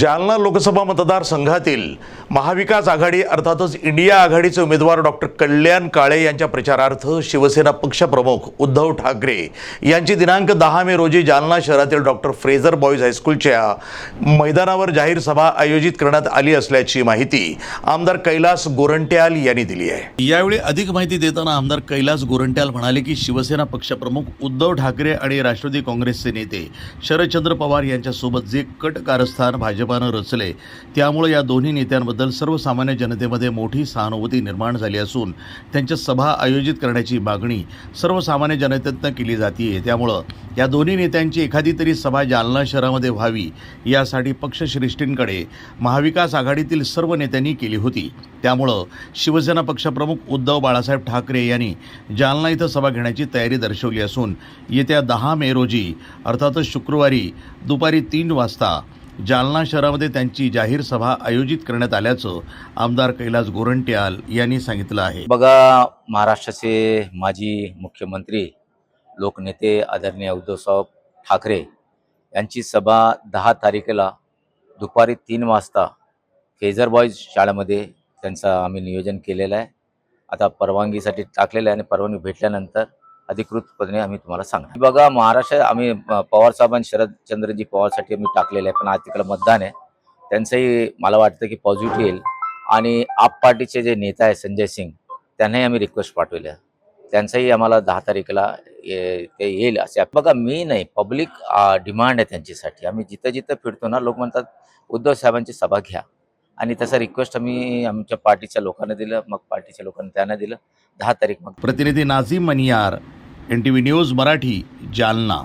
जालना लोकसभा मतदारसंघातील महाविकास आघाडी अर्थातच इंडिया आघाडीचे उमेदवार डॉक्टर कल्याण काळे यांच्या प्रचारार्थ शिवसेना पक्षप्रमुख उद्धव ठाकरे यांची दिनांक दहा मे रोजी जालना शहरातील डॉक्टर फ्रेझर बॉईज हायस्कूलच्या मैदानावर जाहीर सभा आयोजित करण्यात आली असल्याची माहिती आमदार कैलास गोरंट्याल यांनी दिली आहे. यावेळी अधिक माहिती देताना आमदार कैलास गोरंट्याल म्हणाले की शिवसेना पक्षप्रमुख उद्धव ठाकरे आणि राष्ट्रवादी काँग्रेसचे नेते शरदचंद्र पवार यांच्यासोबत जे कट कारस्थान भाजप भाजपानं रचले. त्यामुळे या दोन्ही नेत्यांबद्दल सर्वसामान्य जनतेमध्ये मोठी सहानुभूती निर्माण झाली असून त्यांच्या सभा आयोजित करण्याची मागणी सर्वसामान्य जनतेतनं केली जाते त्यामुळं या दोन्ही नेत्यांची एखादी तरी सभा जालना शहरामध्ये व्हावी यासाठी पक्षश्रेष्ठींकडे महाविकास आघाडीतील सर्व नेत्यांनी केली होती. त्यामुळं शिवसेना पक्षप्रमुख उद्धव बाळासाहेब ठाकरे यांनी जालना इथं सभा घेण्याची तयारी दर्शवली असून येत्या दहा मे रोजी अर्थातच शुक्रवारी दुपारी तीन वाजता जालना शहरामध्ये त्यांची जाहीर सभा आयोजित करण्यात आल्याचं आमदार कैलास गोरंट्याल यांनी सांगितलं आहे. बघा महाराष्ट्राचे माजी मुख्यमंत्री लोकनेते आदरणीय उद्धवसाहेब ठाकरे यांची सभा दहा तारखेला दुपारी तीन वाजता फेझर बॉईज शाळेमध्ये त्यांचं आम्ही नियोजन केलेलं आहे. आता परवानगीसाठी टाकलेलं आहे आणि परवानगी भेटल्यानंतर अधिकृतपणे आम्ही तुम्हाला सांगणार. बघा महाराष्ट्र आम्ही पवार साहेब आणि शरदचंद्रजी पवारसाठी आम्ही टाकलेलं आहे पण आज तिकडं मतदान आहे. त्यांचंही मला वाटतं की पॉझिटिव्ह येईल. आणि आप पार्टीचे जे नेता आहे संजय सिंग त्यांनाही आम्ही रिक्वेस्ट पाठवल्या. त्यांचंही आम्हाला दहा तारखेला ये- ते येईल असे बघा मी नाही पब्लिक डिमांड आहे त्यांच्यासाठी. आम्ही जिथं जिथं फिरतो ना लोक म्हणतात उद्धव साहेबांची सभा घ्या. आणि तसा रिक्वेस्ट आम्ही आमच्या पार्टीच्या लोकांना दिलं मग पार्टीच्या लोकांना त्यांना दिलं. दहा तारीख मग प्रतिनिधी Nazim Maniyar N T V news Marathi Jalna.